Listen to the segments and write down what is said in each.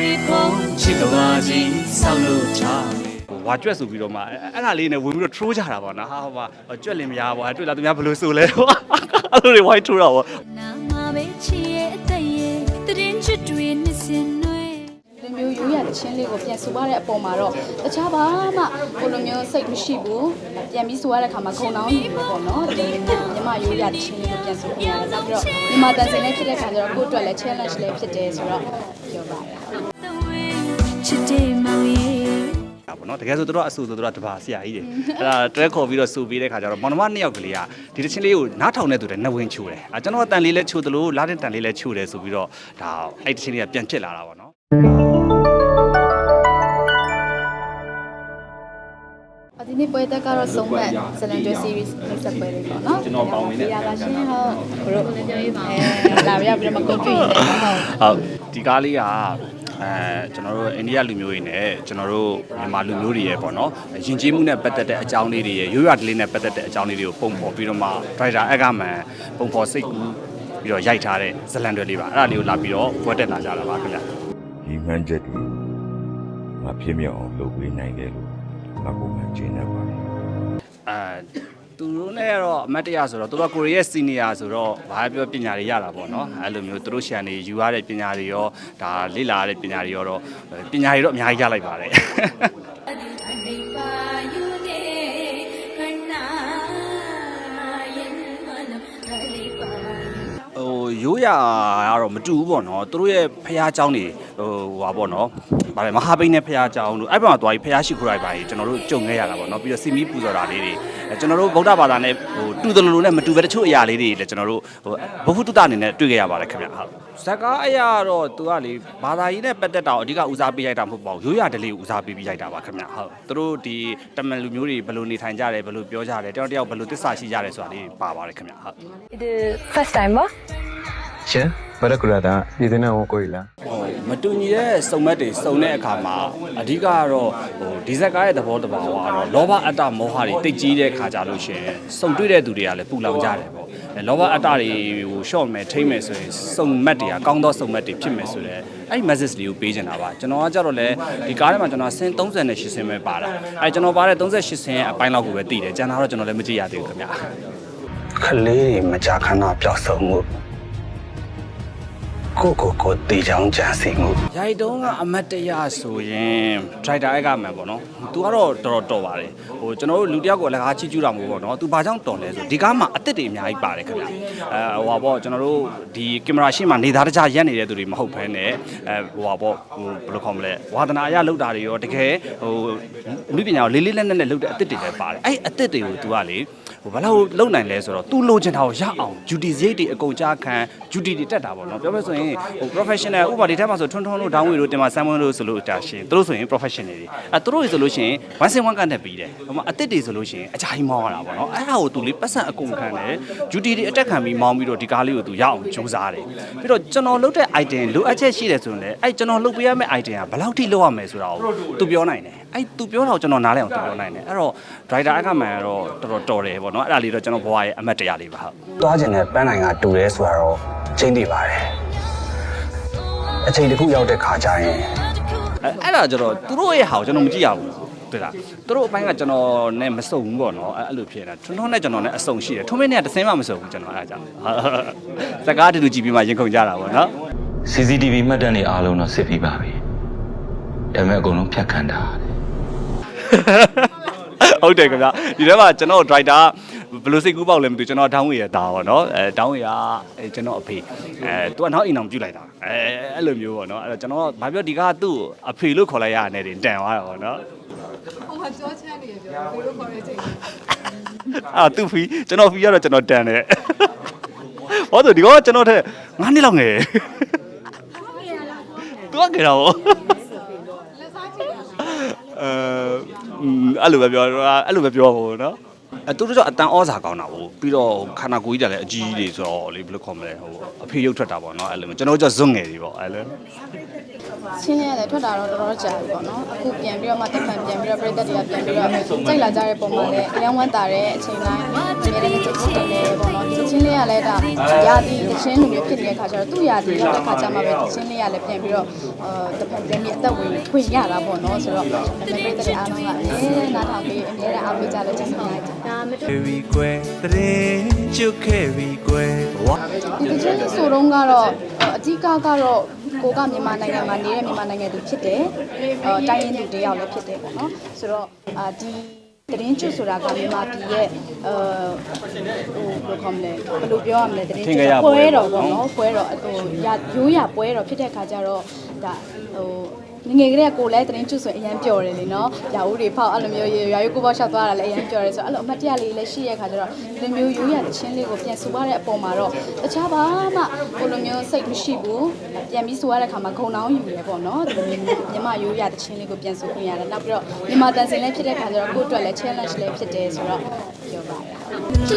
တွေပုံချစ်ကဘာကြီးဆောက်လို့ချမယ်ဝါကြွက်ဆိုပြီးတော့မှအဲ့အဲ့ဒါလေးနဲ့ဝင်ပြီးတော့ troll ကြတာပေါ့နော်ဟာဟိုပါကြွက်လင်မရပါဘူးတွေ့လားသူများဘယ်လိုဆိုလဲဟိုအဲ့လိုတွေ white troll တော့ပေါ့နာမပဲချစ်ရဲ့အသက်ရဲ့တရင်ချစ်တွေနှစ်စင်တွေဒီ လိုမျိုးရိုးရတဲ့ချင်းလေးကိုပြန်ဆိုရတဲ့အပေါ်မှာတော့တခြားဘာမှကိုလိုမျိုးစိတ်မရှိဘူးပြန်ပြီးဆိုရတဲ့ခါမှာခုံတောင်းနေလို့ပေါ့နော်ဒီညီမရိုးရတဲ့ချင်းလေးကိုပြန်ဆိုပြရတယ်နောက်ပြီးတော့ညီမတန်စင်လေးဖြစ်တဲ့ခါကျတော့ကိုယ့်အတွက်လည်း challenge လေးဖြစ်တယ်ဆိုတော့ပြောပါတယ်တဝင်းချစ်တဲ့မောင်ရဲ့ဒါပေါ့နော်တကယ်ဆိုသူတို့အဆူဆိုသူတို့ကတပါဆရာကြီးတွေအဲ့ဒါတွဲခေါ်ပြီးတော့စူပေးတဲ့ခါကျတော့မောင်နှမနှစ်ယောက်ကလေးကဒီတစ်ချင်းလေးကိုနားထောင်နေသူတဲ့နှဝင်ချိုးတယ်အဲကျွန်တော်ကတန်လေးလဲချိုးတယ်လို့လာတဲ့တန်လေးလဲချိုးတယ်ဆိုပြီးတော့ဒါအဲ့တစ်ချင်းလေးကပြန်ဖြစ်လာတာပေါ့နော် အဒီနေ့ပွဲတက်ကတော့ဆုံးမဲ့ Cylinder Series မိတ်ဆက်ပွဲလေးပေါ့နော်ကျွန်တော်ပေါင်းနေရပါရှင်ဟုတ်ဘရိုလည်းပြောရေးပါအဲလာရပြီးတော့မကွန်ပျူတာဟုတ်ဟုတ်ဒီကားလေးကအဲကျွန်တော်တို့အိန္ဒိယလူမျိုးတွေနဲ့ကျွန်တော်တို့မြန်မာလူမျိုးတွေရဲ့ပေါ့နော်ယဉ်ကျေးမှုနဲ့ပတ်သက်တဲ့အကြောင်းလေးတွေရဲ့ရိုးရာကလေးနဲ့ပတ်သက်တဲ့အကြောင်းလေးတွေကိုပုံဖော်ပြီးတော့မှ driver အကမန်ပုံဖော်စိတ်ကူးပြီးတော့ရိုက်ထားတဲ့ဇလန်တွေလေးပါအဲ့ဒါလေးကိုလာပြီးတော့ပွဲတက်လာကြတာပါခင်ဗျာဒီမှန်းချက်တွေငါဖြစ်မြောက်အောင်လုပ်ပေးနိုင်တယ်လို့ ငါပုံမှန်ကျင်းနေပါတယ်အဲသူတို့နဲ့ကတော့အမတ်တရဆိုတော့သူတို့ကကိုရီးယားစီနီယာဆိုတော့ဘာပြောပညာတွေရတာပေါ့နော်အဲ့လိုမျိုးသူတို့ရှန်နေယူရတဲ့ပညာတွေရောဒါလေ့လာရတဲ့ပညာတွေရောတော့ပညာတွေတော့အများကြီးရလိုက်ပါတယ် ရိုးရာကတော့မတူဘူးပေါ့နော်သူတို့ရဲ့ဖះเจ้าနေဟိုဟာပေါ့နော်ဗာပဲမဟာဘိန်းနဲ့ဖះเจ้าတို့အဲ့ဘက်မှာသွားပြီးဖះရှိခိုးလိုက်ပါကြီးကျွန်တော်တို့ကြုံခဲ့ရတာပေါ့နော်ပြီးတော့စီမီပူဇော်တာလေးတွေကျွန်တော်တို့ဗုဒ္ဓဘာသာနဲ့ဟိုတူတယ်လို့နဲ့မတူပဲတချို့အရာလေးတွေလည်းကျွန်တော်တို့ဟိုဘုဟုတ္တအနေနဲ့တွေ့ခဲ့ရပါတယ်ခင်ဗျဟုတ်ဇကာအရာတော့သူကလေဘာသာရေးနဲ့ပတ်သက်တာအဓိကဦးစားပေးလိုက်တာမဟုတ်ပါဘူးရိုးရာဓလေ့ကိုဦးစားပေးပြီးလိုက်တာပါခင်ဗျဟုတ်သူတို့ဒီတမန်လူမျိုးတွေဘယ်လိုနေထိုင်ကြတယ်ဘယ်လိုပြောကြတယ်တယောက်တယောက်ဘယ်လိုသစ္စာရှိကြတယ်ဆိုတာလေးပါပါတယ်ခင်ဗျဟုတ် It is first time ပါ ရှင်ဗရကုရတာပြည်တဲ့ကိုကိုရလားဟိုမတူညီတဲ့စုံမက်တွေစုံတဲ့အခါမှာအဓိကကတော့ဟိုဒီဇက်ကားရဲ့သဘောတဘာဝကတော့လောဘအတ္တမောဟတွေတိတ်ကြီးတဲ့ခါကြလို့ရှိရင်စုံတွေ့တဲ့သူတွေကလည်းပူလောင်ကြတယ်ပေါ့အဲလောဘအတ္တတွေကိုရှော့မယ်ထိမ့်မယ်ဆိုရင်စုံမက်တွေကကောင်းသောစုံမက်တွေဖြစ်မယ်ဆိုတော့အဲ့ဒီ message လေးကိုပေးချင်တာပါကျွန်တော်ကကြတော့လေဒီကားထဲမှာကျွန်တော်ဆင်း38ဆင်းပဲပါတာအဲကျွန်တော်ပါတဲ့38ဆင်းရဲ့အပိုင်းလောက်ကိုပဲတည်တယ်ကျန်တာတော့ကျွန်တော်လည်းမကြည့်ရသေးဘူးခင်ဗျာခလေးတွေမကြာခဏပျောက်ဆုံးမှု ကိုကိုကိုတီချောင်းကြံစီမှု ရိုက်တုံးကအမတ်တရဆိုရင် driver အဲ့ကမှန်ပေါ့နော်။ तू ကတော့တော်တော်တော်ပါတယ်။ဟိုကျွန်တော်တို့လူတယောက်ကိုအလကားချီးကျူးတာမဟုတ်ပေါ့နော်။ तू ဘာကြောင့်တော်လဲဆိုဒီကားမှာအစ်စ်တွေအများကြီးပါတယ်ခင်ဗျ။အဲဟိုပါပေါ့ကျွန်တော်တို့ဒီကင်မရာရှေ့မှာနေသားတကြရက်နေတဲ့သူတွေမဟုတ်ဘဲနဲ့အဲဟိုပါပေါ့ဟိုဘယ်လိုခေါ်မလဲဝါသနာအရလောက်တာတွေရောတကယ်ဟိုလူပညာကိုလေးလေးနက်နက်နဲ့လုပ်တဲ့အစ်စ်တွေလည်းပါတယ်။အဲ့အစ်စ်တွေကို तू ကလေ ဟိုဘလောက်လုံနိုင်လဲဆိုတော့သူလိုချင်တာကိုရအောင် duty စရိတ်တွေအကုန်ကြားခံ duty တွေတက်တာပေါ့နော်ပြောမယ်ဆိုရင်ဟို professional ဥပမာဒီထက်မှဆိုထွန်းထွန်းလို့ဒေါင်းဝေလို့တင်မဆမ်မွန်းလို့ဆိုလို့ဒါရှင်သူတို့ဆိုရင် professional တွေအဲသူတို့တွေဆိုလို့ရှင်1 sin 1ကတက်ပြီးတယ်ဟိုမှာအတစ်တွေဆိုလို့ရှင်အကြိုင်းမောင်းရတာပေါ့နော်အဲ့ဒါကိုသူလေးပတ်စံအကုန်ခံတယ် duty တွေအတက်ခံပြီးမောင်းပြီးတော့ဒီကားလေးကိုသူရအောင်ကြိုးစားတယ်ပြီးတော့ကျွန်တော်လုပ်တဲ့ item လိုအပ်ချက်ရှိတယ်ဆိုရင်လည်းအဲ့ကျွန်တော်လုပ်ပေးရမယ့် item ကဘလောက်ထိလုပ်ရမယ်ဆိုတာကိုသူပြောနိုင်တယ်အဲ့သူပြောတာကိုကျွန်တော်နားလည်အောင်သူပြောနိုင်တယ်အဲ့တော့ driver အကမှန်ကတော့တော်တော်တော်တယ်ပေါ့နော်အဲ့ဒါလေးတော့ကျွန်တော်ဘဝရဲ့အမတ်တရားလေးပါဟုတ်သွားခြင်းနဲ့ပန်းနိုင်ကတူတယ်ဆိုတာတော့ချင်းသိပါတယ်အချိန်တစ်ခုရောက်တဲ့ခါကျရင်အဲ့အဲ့ဒါကျတော့သူတို့ရဲ့ဟာကိုကျွန်တော်မကြည့်ရဘူးတွေ့လားသူတို့အပိုင်းကကျွန်တော်နဲ့မစုံဘူးပေါ့နော်အဲ့အဲ့လိုဖြစ်နေတာထွန်းထွန်းနဲ့ကျွန်တော်နဲ့အစုံရှိတယ်ထွန်းမင်းနဲ့ကတစ်စင်းမှမစုံဘူးကျွန်တော်အဲ့ဒါကြောင့်စကားတူတူကြည့်ပြီးမှရင်ခုန်ကြတာပေါ့နော် CCTV မှတ်တမ်းတွေအားလုံးတော့စစ်ပြီးပါပြီဒါပေမဲ့အကုန်လုံးဖြတ်ခံတာ ဟုတ်တယ်ခင်ဗျဒီထဲမှာကျွန်တော် driver ဘယ်လိုစိတ်ကူးပေါက်လဲမသိဘူးကျွန်တော်ဒေါင်းဝေရတာပေါ့နော်အဲဒေါင်းဝေကအဲကျွန်တော်အဖေအဲသူကနောက်အိမ်အောင်ပြုတ်လိုက်တာအဲအဲ့လိုမျိုးပေါ့နော်အဲ့တော့ကျွန်တော်ဘာပြောဒီကသူ့အဖေလို့ခေါ်လိုက်ရတဲ့တင်တန်သွားတာပေါ့နော်ဟိုမှာပြောချမ်းနေရပြောဘယ်လိုခေါ်ရဲချိန်အာသူဖီကျွန်တော်ဖီကတော့ကျွန်တော်တန်တယ်ဘာလို့ဒီကောကျွန်တော်ထက်9နှစ်လောက်ငယ်သူကကြတော့အဲ အဲ့လိုပဲပြောအဲ့လိုပဲပြောပါဘောနော်အဲသူတို့ကြောင့်အတန်ဩဇာကောင်းတာဟုတ်ပြီးတော့ခန္ဓာကိုယ်ကြီးတယ်လည်းအကြီးကြီးတွေဆိုတော့လေဘယ်လိုခေါ်မလဲဟိုအဖေရုပ်ထွက်တာပေါ့နော်အဲ့လိုကျွန်တော်ကြောင့်ဇွတ်ငယ်တွေပေါ့အဲ့လို ချင်းလေးရတယ်ထွက်တာတော့တော်တော်ကြာပြီပေါ့နော်အခုပြန်ပြီးတော့မှတက်ဖန်ပြန်ပြီးတော့ပြည်သက်တွေကပြန်ပြီးတော့စိတ်လာကြတဲ့ပုံမှာလည်းအယံဝမ်းတာတဲ့အချိန်တိုင်းဒီနေ့လည်းချက်ချင်းတယ်ပေါ့နော်ဒီချင်းလေးကလည်းဒါရာသီတချင်းလိုမျိုးဖြစ်နေတဲ့ခါကျတော့သူ့ရာသီရောက်တဲ့ခါကျမှပဲဒီချင်းလေးကလည်းပြန်ပြီးတော့အာတက်ဖန်ပြန်ပြီးအသက်ဝင်ထွင်ရတာပေါ့နော်ဆိုတော့ပြည်သက်တွေအားလုံးကအမြဲနားထောင်ပြီးအမြဲတမ်းအားပေးကြလို့ကျေးဇူးများတယ်ဒါမတူ Kerry ကွယ်တရင်ကျုပ် Kerry ကွယ်ဝါဒီတချင်းလေးဆိုတော့ကတော့အဓိကကတော့ ကိုကမြန်မာနိုင်ငံမှာနေတဲ့မြန်မာနိုင်ငံသူဖြစ်တယ်။အဲတိုင်းရင်းသူတယောက်လည်းဖြစ်တယ်ပေါ့နော်။ဆိုတော့အာဒီတရင်ကျွတ်ဆိုတာကမြန်မာပြည်ရဲ့အဲဟိုဘယ်လိုခေါ်မလဲဘယ်လိုပြောရမလဲတရင်ကျွတ်ပွဲတော်ပေါ့နော်ပွဲတော်ဟိုရရိုးရပွဲတော်ဖြစ်တဲ့ခါကျတော့ဒါဟို ငငယ်ကလေးကကိုလည်းတရင်ကျွတ်ဆိုရင်အရန်ပျော်တယ်လေနော်။ရာဦးတွေဖောက်အဲ့လိုမျိုးရွာရွကိုပေါ့ရှောက်သွားတာလည်းအရန်ပျော်တယ်ဆိုတော့အဲ့လိုအမတ်တရလေးလည်းရှိရဲ့ခါကျတော့ဒီလိုမျိုးရိုးရတချင်းလေးကိုပြန်ဆူရတဲ့အပေါ်မှာတော့တခြားဘာမှဟိုလိုမျိုးစိတ်မရှိဘူး။ပြန်ပြီးဆူရတဲ့ခါမှာခုံနှောင်းယူရပေါ့နော်။ဒီလိုမျိုးမြမရိုးရတချင်းလေးကိုပြန်ဆူခွင့်ရတယ်။နောက်ပြီးတော့မြန်မာတန်စင်လည်းဖြစ်တဲ့ခါကျတော့ကိုယ့်အတွက်လည်း challenge လည်းဖြစ်တယ်ဆိုတော့ပြောပါတယ်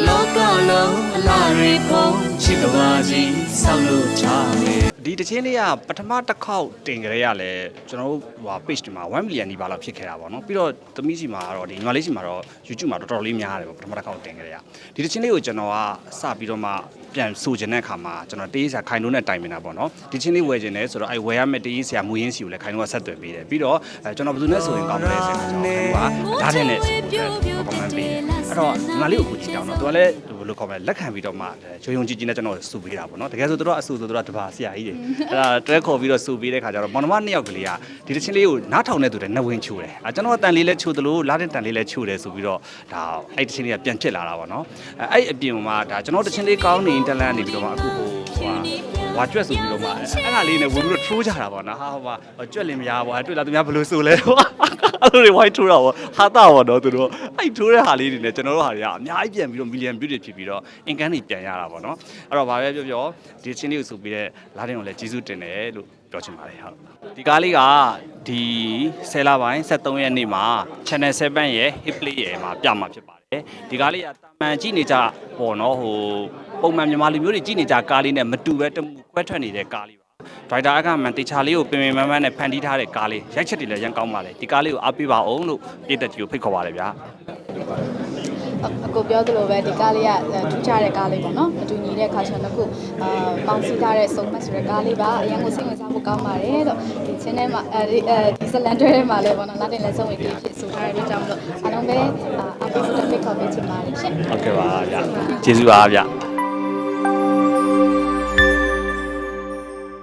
။လောကလုံးအလားရီပုံချစ်ကဘာကြီးဆောက်လို့ချမယ် ဒီတချင်းလေးကပထမတစ်ခေါက်တင်ကြရလဲကျွန်တော်တို့ဟို page ဒီမှာ1 million နီးပါးလောက်ဖြစ်ခဲ့တာပေါ့နော်ပြီးတော့သမီးစီမှာတော့ဒီညီမလေးစီမှာတော့ YouTube မှာတော်တော်လေးများတယ်ပေါ့ပထမတစ်ခေါက်တင်ကြရဒီတချင်းလေးကိုကျွန်တော်ကစပြီးတော့မှပြန်ဆိုချင်တဲ့အခါမှာကျွန်တော်တေးဆရာခိုင်လို့နဲ့တိုင်ပင်တာပေါ့နော်ဒီချင်းလေးဝယ်ချင်တယ်ဆိုတော့အဲဝယ်ရမယ့်တေးဆရာမူရင်းစီကိုလည်းခိုင်လို့ကဆက်သွယ်ပေးတယ်ပြီးတော့အဲကျွန်တော်ဘယ်သူနဲ့ဆိုရင်ကောင်းမလဲဆိုတော့ကျွန်တော်ခိုင်လို့ကဒါတဲ့နဲ့ဆိုတော့ comment ပေးတယ်အဲ့တော့ညီမလေးကိုကိုကြည့်တောင်းတော့သူကလည်း ဘယ်လိုခေါ်မလဲလက်ခံပြီးတော့မှရုံရုံကြည်ကြည်နဲ့ကျွန်တော်စူပေးတာပေါ့နော်တကယ်ဆိုသူတို့ကအဆူဆိုသူတို့ကတပါဆရာကြီးတွေအဲ့ဒါတွဲခေါ်ပြီးတော့စူပေးတဲ့ခါကျတော့မောင်နှမနှစ်ယောက်ကလေးကဒီတချင်းလေးကိုနားထောင်နေသူတဲ့နှဝင်ချိုးတယ်အဲကျွန်တော်တန်လေးလည်းချိုးသလိုလာတဲ့တန်လေးလည်းချိုးတယ်ဆိုပြီးတော့ဒါအဲ့တချင်းလေးကပြန်ဖြစ်လာတာပေါ့နော်အဲအဲ့အပြင်မှာဒါကျွန်တော်တချင်းလေးကောင်းနေတလန်းနေပြီးတော့မှအခုဟိုဟိုဝါကျွတ်ဆိုပြီးတော့မှအဲ့ဒါလေးနဲ့ဝင်ပြီးတော့ထိုးကြတာပေါ့နော်ဟာဟိုမှာကျွတ်လင်မရပါဘူးတွေ့လာသူများဘယ်လိုဆိုလဲတော့ အဲ့လိုတွေဝိုင်းထိုးတာပေါ့ဟာတာပေါ့နော်သူတို့အဲ့ထိုးတဲ့ဟာလေးတွေနဲ့ကျွန်တော်တို့ဟာတွေကအများကြီးပြန်ပြီးတော့မီလီယံဗျူးတွေဖြစ်ပြီးတော့အင်ကန်တွေပြန်ရတာပေါ့နော်အဲ့တော့ဗာပဲပြောပြောဒီချင်းလေးကိုဆိုပြီးတဲ့လာတဲ့ကိုလည်းကျေးဇူးတင်တယ်လို့ပြောချင်ပါတယ်ဟုတ်ဒီကားလေးကဒီ10လပိုင်း73ရက်နေ့မှာ Channel 7ရဲ့ Hit Play ရဲ့မှာပြမှာဖြစ်ပါတယ်ဒီကားလေးကတာမန်ကြည့်နေကြပေါ့နော်ဟိုပုံမှန်မြန်မာလူမျိုးတွေကြည့်နေကြကားလေးနဲ့မတူပဲတမှုခွဲထွက်နေတဲ့ကားလေးပါ ဒရိုက်တာအကမှန်တေချာလေးကိုပင်ပင်မမနဲ့ဖန်တီးထားတဲ့ကားလေးရိုက်ချက်တွေလည်းရန်ကောင်းပါလေဒီကားလေးကိုအားပေးပါအောင်လို့ပြည်သက်ကြီးကိုဖိတ်ခေါ်ပါရစေဗျာအကိုပြောသလိုပဲဒီကားလေးကထူးခြားတဲ့ကားလေးပေါ့နော်အတူညီတဲ့ခါချန်တစ်ခုအာပေါင်းစည်းထားတဲ့စုံမတ်ဆိုတဲ့ကားလေးပါအရင်ကစိတ်ဝင်စားဖို့ကောင်းပါတယ်တော့ဒီချင်းထဲမှာအဲဒီအဲဒီဇလန်တွဲထဲမှာလည်းပေါ့နော်လာတင်လည်းစုံဝင်ပြီးဖြစ်ဆိုထားတဲ့အတွက်ကြောင့်မလို့အားလုံးပဲအားပေးဖို့တက်ဖိတ်ခေါ်ပေးချင်ပါတယ်ရှင်ဟုတ်ကဲ့ပါဗျာကျေးဇူးပါဗျာ